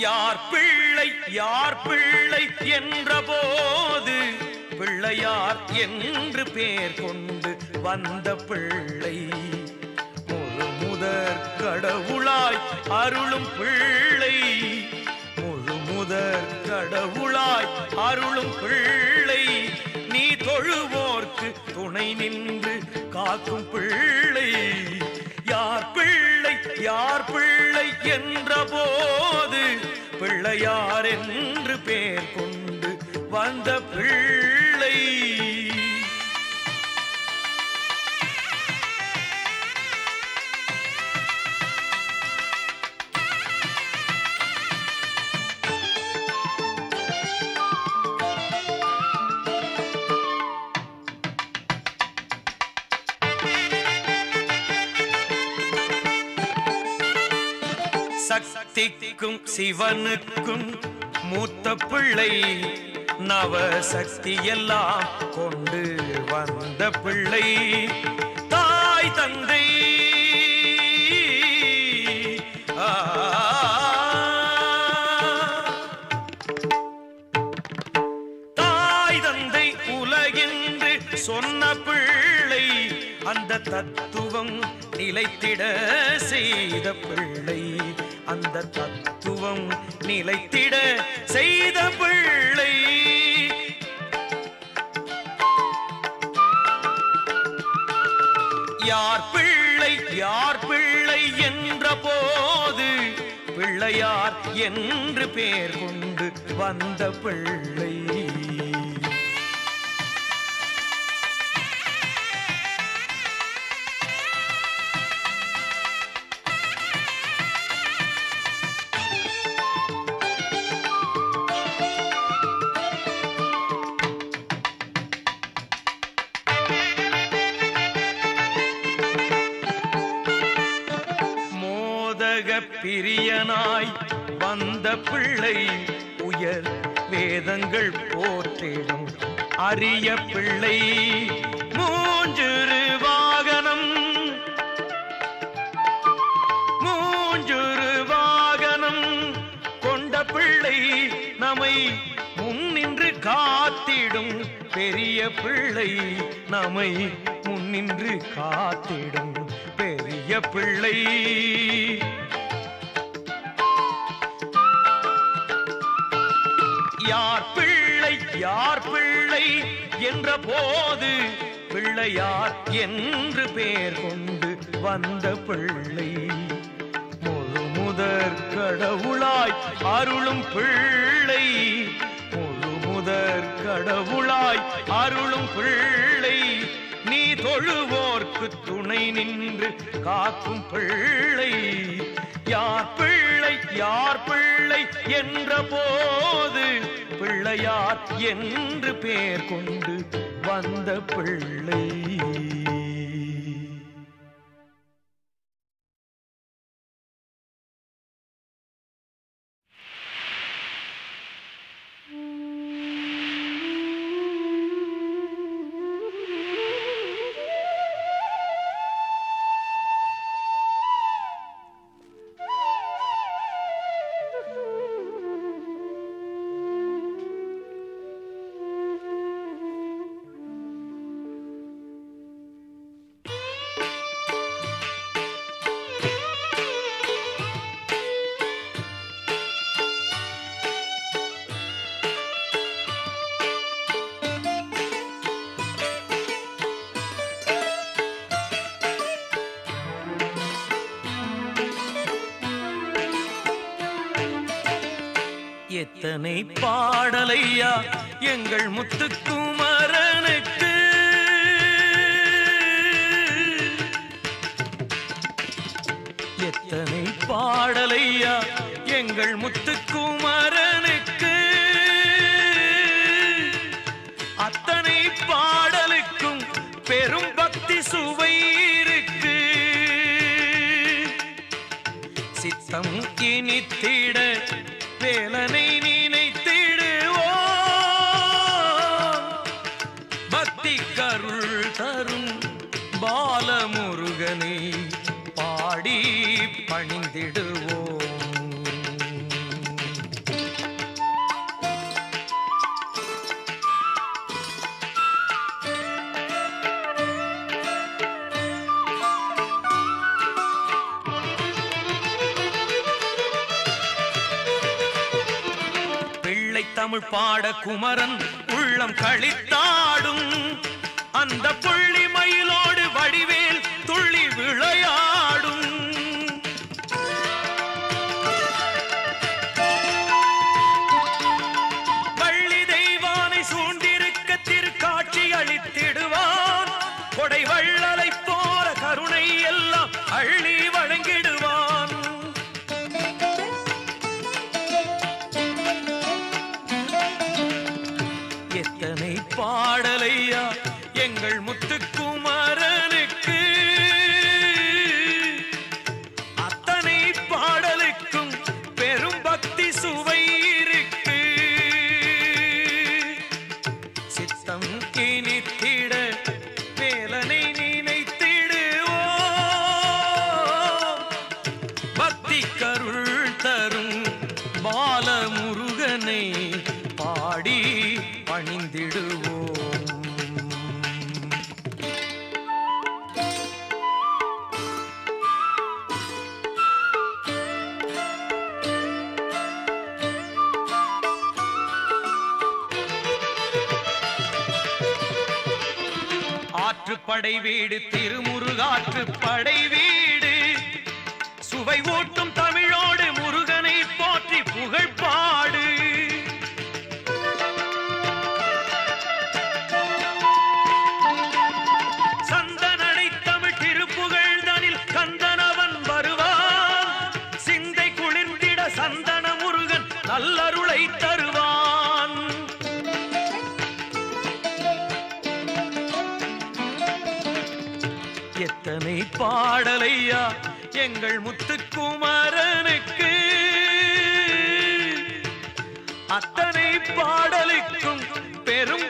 யார் பிள்ளை யார் பிள்ளை என்ற போது பிள்ளையார் என்று பேர் கொண்டு வந்த பிள்ளை. முழு முதற் கடவுளாய் அருளும் பிள்ளை. முழு முதற் கடவுளாய் அருளும் பிள்ளை. நீ தொழுவோர்க்கு துணை நின்று காக்கும் பிள்ளை. யார் பிள்ளை யார் பிள்ளை என்ற போது பிள்ளையார் என்று பேர் கொண்டு வந்த பிள்ளை சக்திக்கும் சிவனுக்கும் மூத்த பிள்ளை நவ சக்தியெல்லாம் கொண்டு வந்த பிள்ளை. தாய் தந்தை. தாய் தந்தை உலகென்று சொன்ன பிள்ளை அந்த தத்துவம் நிலைத்திட செய்த பிள்ளை. அந்த தத்துவம் நிலைத்திட செய்த பிள்ளை. யார் பிள்ளை யார் பிள்ளை என்ற போது பிள்ளையார் என்று பேர் கொண்டு வந்த பிள்ளை. பிரியனாய் வந்த பிள்ளை உயர் வேதங்கள் போற்றிடும். அரிய பிள்ளை மூஞ்சிறு வாகனம். மூஞ்சிறு வாகனம். கொண்ட பிள்ளை நம்மை முன்னின்று காத்திடும். பெரிய பிள்ளை நம்மை முன்னின்று காத்திடும். பெரிய பிள்ளை யார் பிள்ளை யார் பிள்ளை என்ற போது பிள்ளையார் என்று பேர் கொண்டு வந்த பிள்ளை. முழு முதற் கடவுளாய் அருளும் பிள்ளை. முழு முதற் கடவுளாய் அருளும் பிள்ளை. நீ தொழுவோர்க்கு துணை நின்று காக்கும் பிள்ளை. யார் பிள்ளை யார் பிள்ளை என்ற போது பிள்ளையார் என்று பேர் கொண்டு வந்த பிள்ளை. எத்தனை பாடலையா? எங்கள் முத்துக்குமரனுக்கு. எத்தனை பாடலையா? எங்கள் முத்துக்குமரனுக்கு. அத்தனை பாடலுக்கும் பெரும் பக்தி சுவை இருக்கு சித்தம் இனித்திட வேலனை நினைத்திடுவோம். பக்தி கருள் தரும் பாலமுருகனை பாடி பணிந்திடுவோம். தமிழ் பாட குமரன் உள்ளம் கழித்தாடும் அந்த புள்ளி மயிலோ ஆற்றுப்படை வீடு திருமுருகாற்று படை வீடு. சுவை ஓட்டும் தமிழோடு எத்தனை பாடலையா எங்கள் முத்துக்குமாரனுக்கு. அத்தனை பாடலுக்கும் பெரும்